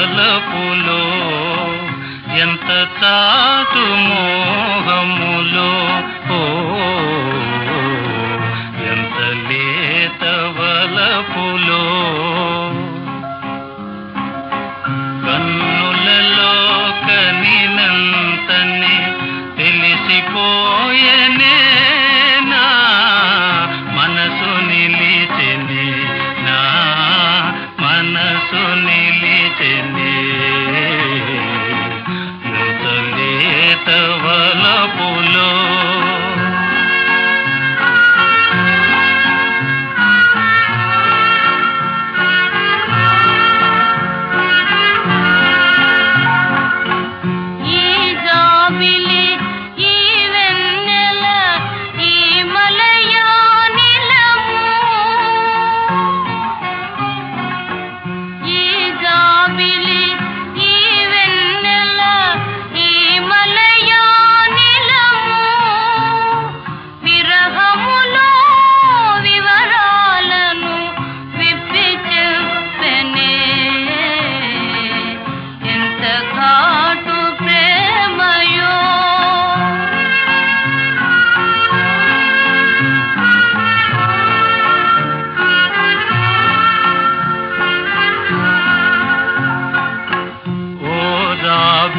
తలపులో ఎంత చాటు మోహము?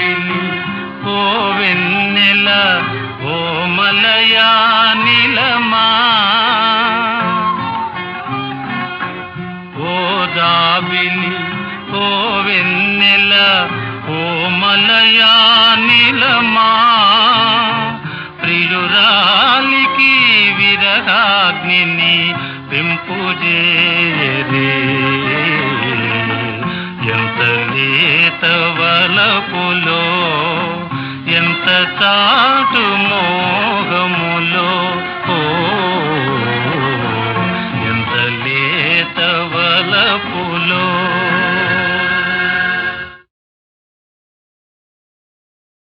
రావిలి ఓ వెన్నెల ఓ మలయా నిలమా? ఓ రావిలి ఓ వెన్నెల ఓ మలయా నిలమా? ప్రియురాలికి విరహాగ్నిని పెంపుజేరే. ఎంత లేత వలపులో ఎంత చాటుమో